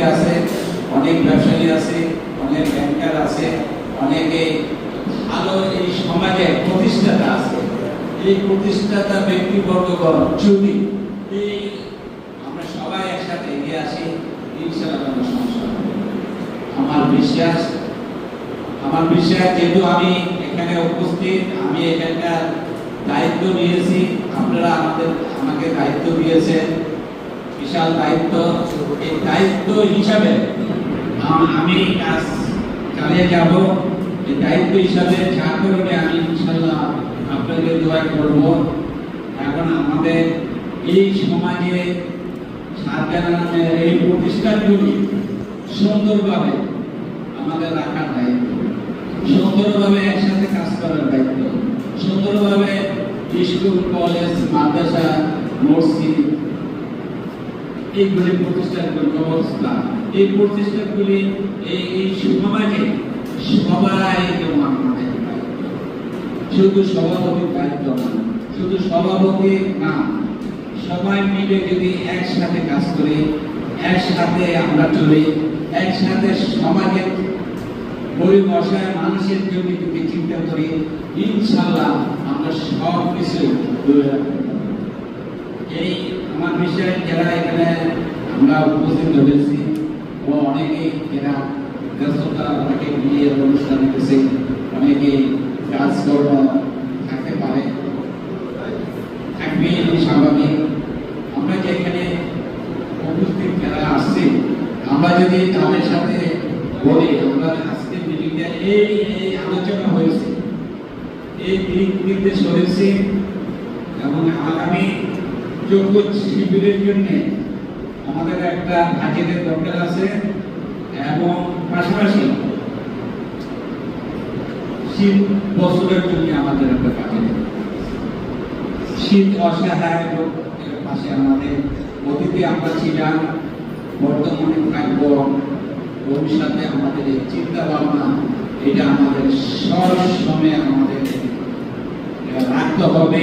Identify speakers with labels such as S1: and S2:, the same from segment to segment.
S1: অনেকে আছে, অনেক ব্যবসায়ী আছে, অনেক ব্যাংকার আছে, অনেকে ভালো এই সমাজে প্রতিষ্ঠাতা আছে এই প্রতিষ্ঠাতা ব্যক্তিবর্গগণ যদি এই আমরা সবাই একসাথে এগিয়ে আসি, ইনশাআল্লাহ সংসার হবে। আমার বিশ্বাস আমার বিশ্বাস যেহেতু আমি এখানে উপস্থিত, আমি এখানকার দায়িত্ব নিয়েছি, আপনারা আমাদের, আমাকে দায়িত্ব দিয়েছেন বিশাল দায়িত্ব, এই দায়িত্ব হিসাবে আমি কাজ চালিয়ে যাব। এই দায়িত্ব হিসাবে যা করবে আমি ইনশাল্লাহ আপনাদের দোয়া করব। এখন আমাদের এই সমাজে শাহজাহানের এই প্রতিষ্ঠানগুলি সুন্দরভাবে আমাদের রাখার দায়িত্ব। সুন্দরভাবে একসাথে কাজ করার দায়িত্ব। সুন্দরভাবে স্কুল, কলেজ, মাদ্রাসা, মসজিদ এইগুলি প্রতিষ্ঠানগুলি অবস্থা এই প্রতিষ্ঠানগুলি এই এই সমাজে সবাই যেমন আমাদের দায়িত্ব। শুধু সভাপতির দায়িত্ব না শুধু সভাপতি না সবাই মিলে যদি একসাথে কাজ করি একসাথে আমরা চলি একসাথে সমাজের গরিব অসহায় মানুষের জন্য যদি চিন্তা করি ইনশাল্লাহ আমরা সব কিছু এই আমার বিষয়ে যারা এখানে আমরা উপস্থিত হয়েছি ও অনেকেই এরা ব্যস্ততা, অনেকে বিয়ে অনুষ্ঠান গেছে অনেকে কাজকর্ম থাকতে পারে। থাকবে স্বাভাবিক, আমরা যে এখানে উপস্থিত যারা আসছে, আমরা যদি তাদের সাথে বলি, আমরা আজকে মিটিংটা এই এই আলোচনা হয়েছে। এই দিক নির্দেশ হয়েছে এবং আগামী যোগ্য শিবিরের জন্য আমাদের একটা বাজেটের দরকার আছে এবং পাশাপাশি শীত বছরের জন্য আমাদের একটা বাজেট শীত অসহায় পাশে আমাদের অতীতে আমরা ছিলাম, বর্তমানে থাকব। ভবিষ্যতে আমাদের এই চিন্তা ভাবনা এটা আমাদের সব সময় আমাদের রাখতে হবে।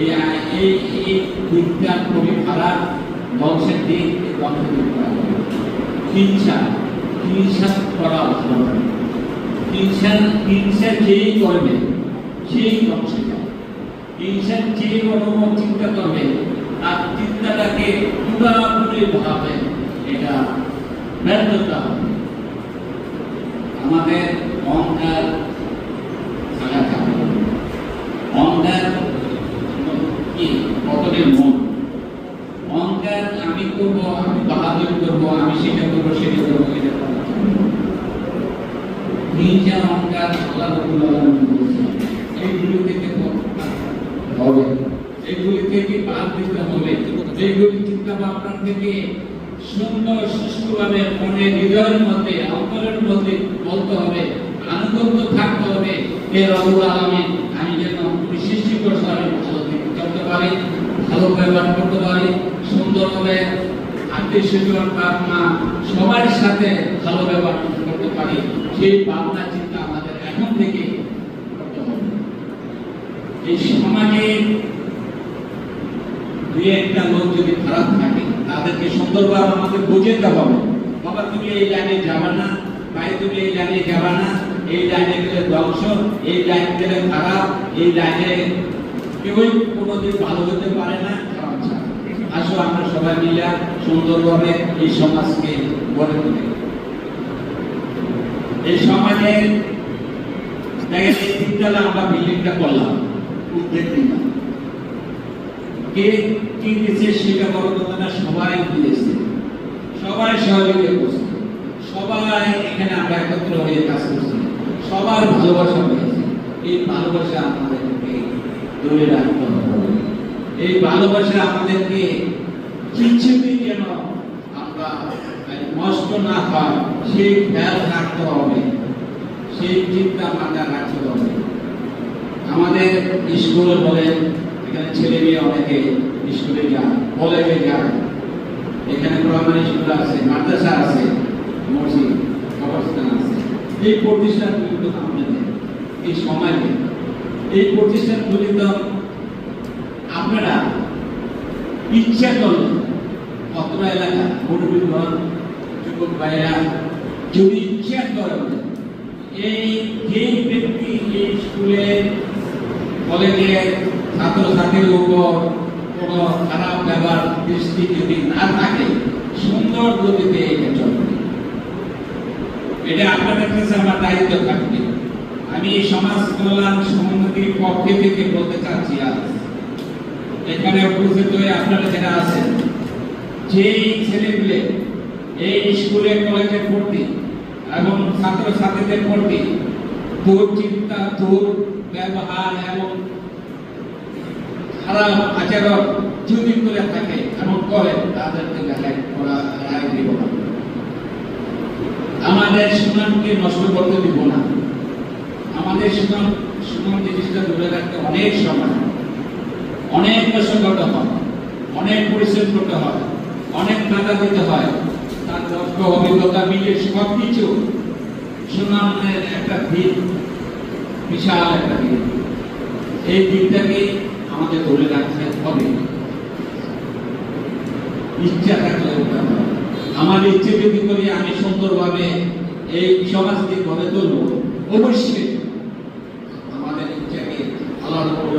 S1: এই এই এই ধ্বংসের দিক। হিংসা হিংসা করা হিংসা হিংসা যেই করবে, সেই যাবে ইনসান যে রকম চিন্তা করবে, তার চিন্তাটাকে পুরাপুরি ভাবে এটা ব্যর্থতা হবে। আমাদের অহংকার থাকা যাবে না। অহংকার কি কতদিন মন অহংকার আমি করব আমি বাহাদুরি করব আমি সেটা করব সেটা করব এটা করা যাবে না। হিংসা অহংকার, আল্লাহ রব্বুল আলামিন বলেছেন, এইগুলো থেকে হবে এগুলি থেকে বাদ দিতে হবে এইগুলি চিন্তা ভাবনা থেকে সুন্দর সুষ্ঠুভাবে মনে, হৃদয়ের মধ্যে, অন্তরের মধ্যে বলতে হবে আনন্দ থাকতে হবে, হে রবুল আলমিন, আমি যেন সৃষ্টি ভালো পারি, ভালো ব্যবহার করতে পারি, সুন্দরভাবে আত্মীয় স্বজন বাপ মা সবার সাথে ভালো ব্যবহার করতে পারি, সেই ভাবনা, চিন্তা আমাদের এখন থেকে এই সমাজে দুই একটা লোক যদি খারাপ থাকে, তাদেরকে সুন্দরভাবে বুঝে দিতে হবে বাবা, তুমি এই লাইনে যাবা না, ভাই, তুমি এই লাইনে যাবা না, এই লাইনে গেলে ধ্বংস, এই লাইন গেলে খারাপ, এই লাইনে কেউই কোনোদিন ভালো হতে পারে না। আসো আমরা সবাই মিলে সুন্দরভাবে এই সমাজকে গড়ে তুলি। এই সমাজে দেখেন তিনতলা আমরা বিল্ডিংটা করলাম। কে কি সেটা বড় কথা না, সবাই দিয়েছে সবাই সহযোগিতা করছে। সবাই এখানে আমরা একত্র হয়ে কাজ করছি। সবার ভালোবাসা পেয়েছে। এই ভালোবাসা আমাদেরকে ধরে রাখতে হবে। এই ভালোবাসা আমাদেরকে যেন আমরা নষ্ট না হয়, সেই খেয়াল রাখতে হবে, সেই চিন্তা রাখতে হবে। আমাদের স্কুল বলেন এখানে ছেলে মেয়ে অনেকে স্কুলে যায়, কলেজে যায়। এখানে প্রাইমারি স্কুল আছে, মাদ্রাসা আছে, মসজিদ, কবরস্থান আছে। এই প্রতিষ্ঠানগুলি তো আপনাদের এই সমাজে। এই প্রতিষ্ঠানগুলি তো আপনারা ইচ্ছা করলে অত্র এলাকা মুরব্বীগণ যুবক ভাইরা যদি ইচ্ছা করেন এই যে ব্যক্তি এই স্কুলে কলেজের ছাত্রছাত্রীর উপর কোনো খারাপ ব্যবহার দৃষ্টি যদি না থাকে, সুন্দর গতিতে এগিয়ে চলবে। এটা আপনাদের কাছে আমার দায়িত্ব থাকবে। আমি সমাজ কল্যাণ সমিতির পক্ষে থেকে বলতে চাচ্ছি আজ। এখানে উপস্থিত হয়ে আপনারা যারা আছেন, যেই ছেলেগুলো এই স্কুলে, কলেজে ভর্তি এবং ছাত্র ছাত্রীদের ভর্তি, দুশ্চিন্তা, দূর ব্যবহার এবং খারাপ আচরণ যদি করে থাকে এবং করে, তাদেরকে দেখা করা, রায় দিব না। আমাদের সুনামকে নষ্ট করতে দিব না। আমাদের সুনাম সুনাম জিনিসটা ধরে রাখতে অনেক সময় অনেক কষ্ট করতে হয়, অনেক পরিশ্রম করতে হয়, অনেক টাকা দিতে হয়, তার দক্ষ অভিজ্ঞতা মিলে সব কিছু সুনামের একটা দিক বিশাল একটা দিক এই দিকটাকে আমাদের ধরে রাখতে হবে। ইচ্ছা থাকলে আমার ইচ্ছে যদি করি আমি সুন্দরভাবে এই সমাজকে গড়ে তুলব, অবশ্যই আমাদের ইচ্ছাকে আল্লাহ রব্বুল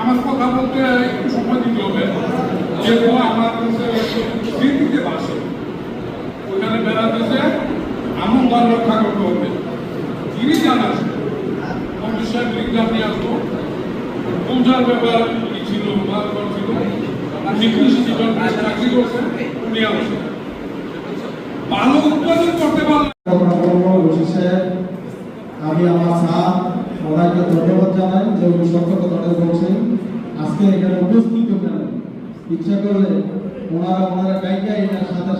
S1: আমার
S2: কথা বলতে একটু সময় দিতে হবে। যেহেতু আমার স্মৃতিতে বাসে। ওখানে বেড়া দিয়েছে আমার ঘর রক্ষা করতে হবে। তিনি জানান কমিশন লিখলাম নিয়ে আসব। পৌঁছার ব্যাপার কি ছিল মাল ছিল?
S3: আমি আমার স্যার ওনাকে ধন্যবাদ জানাই যে উনি সত্য কথাটা বলছেন। আজকে এখানে উপস্থিত হলেন। ইচ্ছা করলে ওনারা ওনারা গাইকা এটার সাথে